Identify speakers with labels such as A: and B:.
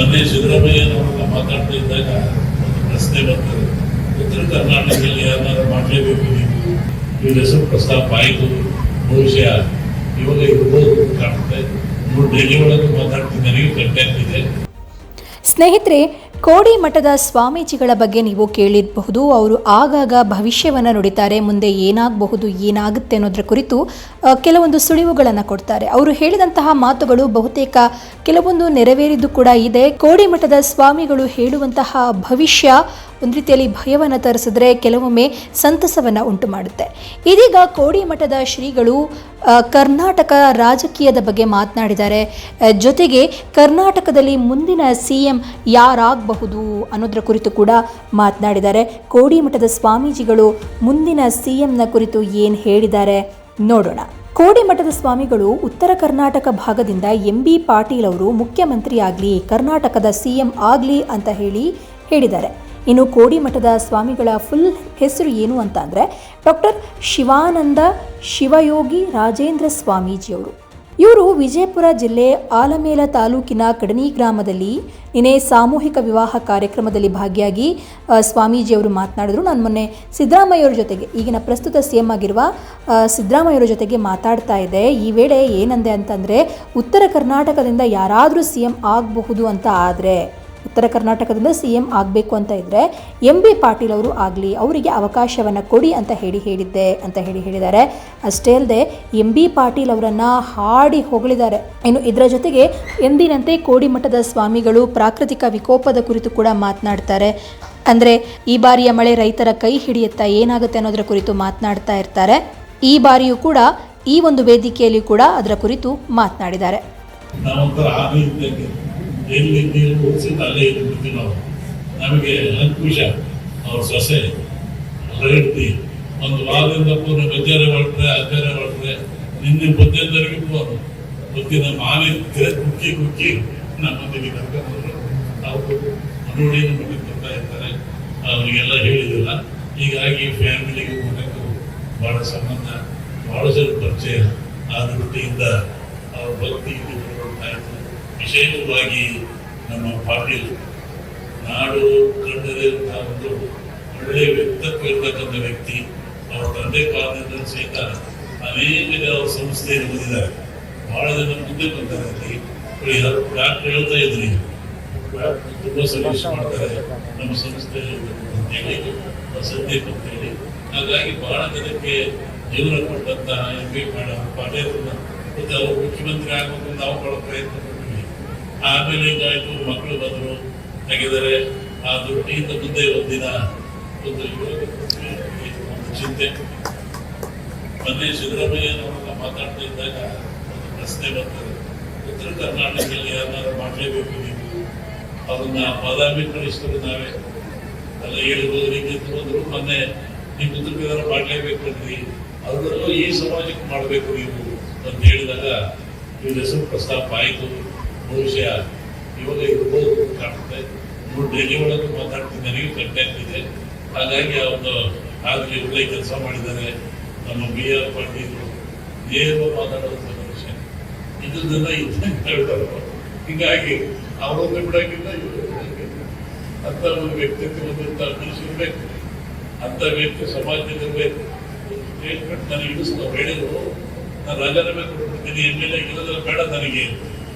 A: ಮೊನ್ನೆ ಸಿದ್ದರಾಮಯ್ಯನವರೆಲ್ಲ ಮಾತಾಡ್ತಾ ಇದ್ದಾಗ ಒಂದು ಪ್ರಶ್ನೆ ಬಂತು. ಉತ್ತರ ಕರ್ನಾಟಕದಲ್ಲಿ ಯಾರನ್ನಾರು ಮಾಡಲೇಬೇಕು ನೀವು? ಇವ್ರ ಹೆಸರು ಪ್ರಸ್ತಾಪ ಆಯಿತು. ಬಹುಶಃ ಇವಾಗ ಇರ್ಬೋದು ಕಾಣ್ತಾ ಕಾಣುತ್ತೆ ನೀವು ಡೆಲ್ಲಿ ಒಳಗೆ ಮಾತಾಡ್ತಿದ್ದ ನನಗೆ ಕಂಟೆಂಟ್ ಇದೆ.
B: ಸ್ನೇಹಿತರೆ ಕೋಡಿ ಮಠದ ಸ್ವಾಮೀಜಿಗಳ ಬಗ್ಗೆ ನೀವು ಕೇಳಿರಬಹುದು ಅವರು ಆಗಾಗ ಭವಿಷ್ಯವನ್ನು ನುಡಿತಾರೆ. ಮುಂದೆ ಏನಾಗಬಹುದು, ಏನಾಗುತ್ತೆ ಅನ್ನೋದ್ರ ಕುರಿತು ಕೆಲವೊಂದು ಸುಳಿವುಗಳನ್ನು ಕೊಡ್ತಾರೆ. ಅವರು ಹೇಳಿದಂತಹ ಮಾತುಗಳು ಬಹುತೇಕ ಕೆಲವೊಂದು ನೆರವೇರಿದ್ದು ಕೂಡ ಇದೆ. ಕೋಡಿ ಮಠದ ಸ್ವಾಮಿಗಳು ಹೇಳುವಂತಹ ಭವಿಷ್ಯ ಒಂದು ರೀತಿಯಲ್ಲಿ ಭಯವನ್ನು ತರಿಸಿದ್ರೆ ಕೆಲವೊಮ್ಮೆ ಸಂತಸವನ್ನು ಉಂಟು ಮಾಡುತ್ತೆ. ಇದೀಗ ಕೋಡಿ ಮಠದ ಶ್ರೀಗಳು ಕರ್ನಾಟಕ ರಾಜಕೀಯದ ಬಗ್ಗೆ ಮಾತನಾಡಿದ್ದಾರೆ. ಜೊತೆಗೆ ಕರ್ನಾಟಕದಲ್ಲಿ ಮುಂದಿನ ಸಿ ಎಂ ಯಾರಾಗಬಹುದು ಅನ್ನೋದ್ರ ಕುರಿತು ಕೂಡ ಮಾತನಾಡಿದ್ದಾರೆ. ಕೋಡಿ ಮಠದ ಸ್ವಾಮೀಜಿಗಳು ಮುಂದಿನ ಸಿ ಎಂನ ಕುರಿತು ಏನು ಹೇಳಿದ್ದಾರೆ ನೋಡೋಣ. ಕೋಡಿಮಠದ ಸ್ವಾಮಿಗಳು ಉತ್ತರ ಕರ್ನಾಟಕ ಭಾಗದಿಂದ ಎಂ ಬಿ ಪಾಟೀಲ್ ಅವರು ಮುಖ್ಯಮಂತ್ರಿ ಆಗಲಿ ಕರ್ನಾಟಕದ ಸಿ ಎಂ ಆಗಲಿ ಅಂತ ಹೇಳಿ ಹೇಳಿದ್ದಾರೆ. ಇನ್ನು ಕೋಡಿಮಠದ ಸ್ವಾಮಿಗಳ ಫುಲ್ ಹೆಸರು ಏನು ಅಂತ ಅಂದರೆ ಡಾಕ್ಟರ್ ಶಿವಾನಂದ ಶಿವಯೋಗಿ ರಾಜೇಂದ್ರ ಸ್ವಾಮೀಜಿಯವರು. ಇವರು ವಿಜಯಪುರ ಜಿಲ್ಲೆ ಆಲಮೇಲ ತಾಲೂಕಿನ ಕಡನಿ ಗ್ರಾಮದಲ್ಲಿ ನಿನ್ನೆ ಸಾಮೂಹಿಕ ವಿವಾಹ ಕಾರ್ಯಕ್ರಮದಲ್ಲಿ ಭಾಗಿಯಾಗಿ ಸ್ವಾಮೀಜಿಯವರು ಮಾತನಾಡಿದ್ರು. ನಾನು ಮೊನ್ನೆ ಸಿದ್ದರಾಮಯ್ಯವರ ಜೊತೆಗೆ, ಈಗಿನ ಪ್ರಸ್ತುತ ಸಿ ಎಂ ಆಗಿರುವ ಸಿದ್ದರಾಮಯ್ಯವರ ಜೊತೆಗೆ ಮಾತಾಡ್ತಾ ಇದೆ ಈ ವೇಳೆ ಏನಂದೆ ಅಂತಂದರೆ, ಉತ್ತರ ಕರ್ನಾಟಕದಿಂದ ಯಾರಾದರೂ ಸಿ ಎಂ ಆಗಬಹುದು ಅಂತ ಆದರೆ ಉತ್ತರ ಕರ್ನಾಟಕದಿಂದ ಸಿ ಎಂ ಆಗಬೇಕು ಅಂತ ಇದ್ದರೆ ಎಂ ಬಿ ಪಾಟೀಲ್ ಅವರು ಆಗಲಿ, ಅವರಿಗೆ ಅವಕಾಶವನ್ನು ಕೊಡಿ ಅಂತ ಹೇಳಿ ಹೇಳಿದ್ದೆ ಅಂತ ಹೇಳಿ ಹೇಳಿದ್ದಾರೆ. ಅಷ್ಟೇ ಅಲ್ಲದೆ ಎಂ ಬಿ ಪಾಟೀಲ್ ಅವರನ್ನು ಹಾಡಿ ಹೊಗಳಿದ್ದಾರೆ. ಇನ್ನು ಇದರ ಜೊತೆಗೆ ಎಂದಿನಂತೆ ಕೋಡಿಮಠದ ಸ್ವಾಮಿಗಳು ಪ್ರಾಕೃತಿಕ ವಿಕೋಪದ ಕುರಿತು ಕೂಡ ಮಾತನಾಡ್ತಾರೆ. ಅಂದರೆ ಈ ಬಾರಿಯ ಮಳೆ ರೈತರ ಕೈ ಹಿಡಿಯುತ್ತಾ ಏನಾಗುತ್ತೆ ಅನ್ನೋದರ ಕುರಿತು ಮಾತನಾಡ್ತಾ ಇರ್ತಾರೆ. ಈ ಬಾರಿಯೂ ಕೂಡ ಈ ಒಂದು ವೇದಿಕೆಯಲ್ಲಿ ಕೂಡ ಅದರ ಕುರಿತು ಮಾತನಾಡಿದ್ದಾರೆ.
A: ಎಲ್ಲಿ ನೀರು ಉಳಿಸಿದ್ದು ಅಲ್ಲೇ ಇದ್ಬಿಡ್ತೀವಿ ನಾವು ನಮಗೆ ಅಂಕುಶ ಅವ್ರ ಸೊಸೆ ಹೇಳ್ತಿ ಒಂದು ವಾರದಿಂದ ಪೂರ್ಣ ಗಜಾರೆ ಹೊರಟ್ರೆ ಅಜಾರೆ ಹೊರಟ್ರೆ ನಿನ್ನೆ ಬುದ್ಧಂದರಿಗೆ ಫೋನು ಬುದ್ಧಿ ನಮ್ಮ ಆನೆ ಕೆರೆ, ಕುಕ್ಕಿ ಕುಕ್ಕಿ. ನಮ್ಮ ಮನೆಗೆ ಕರ್ಕೊಂಡು ಅವರು ನೋಡಿ ನಮಗೆ ಬರ್ತಾ ಇರ್ತಾರೆ ಅವರಿಗೆಲ್ಲ ಹೇಳಿದಿಲ್ಲ ಹೀಗಾಗಿ ಫ್ಯಾಮಿಲಿಗೆ ಊಟಕ್ಕೂ ಭಾಳ ಸಂಬಂಧ ಭಾಳ ಜನ ಪರಿಚಯ ಆ ದೃಷ್ಟಿಯಿಂದ ಅವ್ರ ಭಕ್ತಿ ಇಲ್ಲಿ ಬರ್ತಾ ಇತ್ತು ವಿಶೇಷವಾಗಿ ನಮ್ಮ ಪಾಟೀಲ್ ನಾಡು ಕಂಡದಂತಹ ಒಂದು ಒಳ್ಳೆಯ ವ್ಯಕ್ತಿತ್ವ ಇರ್ತಕ್ಕಂಥ ವ್ಯಕ್ತಿ, ಅವರ ತಂದೆ ಕಾಲದಿಂದ ಸಹಿತ ಅನೇಕ ಅವರ ಸಂಸ್ಥೆಯಲ್ಲಿ ಬಂದಿದ್ದಾರೆ. ಬಹಳ ಜನ ಮುಂದೆ ಬಂದಿದ್ದಾರೆ ಯಾರು ಡಾಕ್ಟರ್ ಹೇಳ್ತಾ ಇದ್ರಿ? ತುಂಬ ಸರ್ವಿಸ್ ಮಾಡ್ತಾರೆ? ನಮ್ಮ ಸಂಸ್ಥೆಯಲ್ಲಿ ಅಂತೇಳಿ ಅಂತೇಳಿ ಹಾಗಾಗಿ ಬಹಳ ಜನಕ್ಕೆ ಜೀವನ ಕೊಟ್ಟಂತಹ ಎಂ ಪಿ ಪಾಟೀಲ್ ಮತ್ತು ಅವರು ಮುಖ್ಯಮಂತ್ರಿ ಆಗಬೇಕು ನಾವು ಬಹಳ ಪ್ರಯತ್ನ ಆಮೇಲೆ ಹಿಂಗಾಯ್ತು, ಮಕ್ಕಳು ಬಂದರು ತೆಗೆದರೆ ಆ ದುಡ್ಡಿಂದ ಮುಂದೆ ಒಂದಿನ ಒಂದು ಒಂದು ಚಿಂತೆ. ಮೊನ್ನೆ ಸಿದ್ದರಾಮಯ್ಯನವರೆಲ್ಲ ಮಾತಾಡ್ತಾ ಇದ್ದಾಗ ಒಂದು ಪ್ರಶ್ನೆ ಬರ್ತದೆ ಉತ್ತರ ಕರ್ನಾಟಕದಲ್ಲಿ ಯಾರನ್ನಾರು ಮಾಡಲೇಬೇಕು ನೀವು? ಅವ್ರನ್ನ ಬಾದಾಮಿ ಕಳಿಸಿದ್ರು ನಾವೇ. ಅಲ್ಲ ಹೇಳ್ಬೋದು ಹಿಂಗೆ ಬಂದ್ರು ಮೊನ್ನೆ ನೀವು ಉತ್ತರ ಕನ್ನಡ ಅಂದ್ರಿ. ಅದರಲ್ಲೂ ಈ ಸಮಾಜಕ್ಕೆ ಮಾಡಬೇಕು ನೀವು ಅಂತ ಹೇಳಿದಾಗ, ಇವ್ರ ಹೆಸರು ಪ್ರಸ್ತಾಪ ಆಯಿತು. ಬಹುಶಃ ಇವಾಗ ಇರ್ಬೋದು ಕಾಣುತ್ತೆ ನೀವು ಡೆಲ್ಲಿ ಒಳಗೆ ಮಾತಾಡ್ತೀನಿ ನನಗೆ ಕಂಟೆಂಟ್ ಇದೆ ಹಾಗಾಗಿ ಅವನು ಆಗಲಿ ಒಳ್ಳೆ ಕೆಲಸ ಮಾಡಿದ್ದಾರೆ. ನಮ್ಮ ಬಿ ಆರ್ ಪಾಟೀಲ್ ಏನು ಮಾತಾಡುವಂಥ ಮನುಷ್ಯ. ಇದನ್ನ ಇದ್ದಂಗೆ ಹೇಳ್ತಾರೆ ಹೀಗಾಗಿ ಅವರೊಂದು ಬಿಡೋಕ್ಕಿಲ್ಲ ಇವರು ಅಂತ ಒಂದು ವ್ಯಕ್ತಿತ್ವ ಮನುಷ್ಯರ್ಬೇಕು ಅಂತ ವ್ಯಕ್ತಿ ಸಮಾಜದಲ್ಲಿ ಸ್ಟೇಟ್ಮೆಂಟ್ ನಾನು ಇಳಿಸ್ತಾ ಹೇಳಿದ್ರು. ನಾನು ರಾಜೀನಾಮೆ ಕೊಟ್ಬಿಡ್ತೀನಿ, ಎಂ ಎಲ್ ಎ ಬೇಡ ನನಗೆ.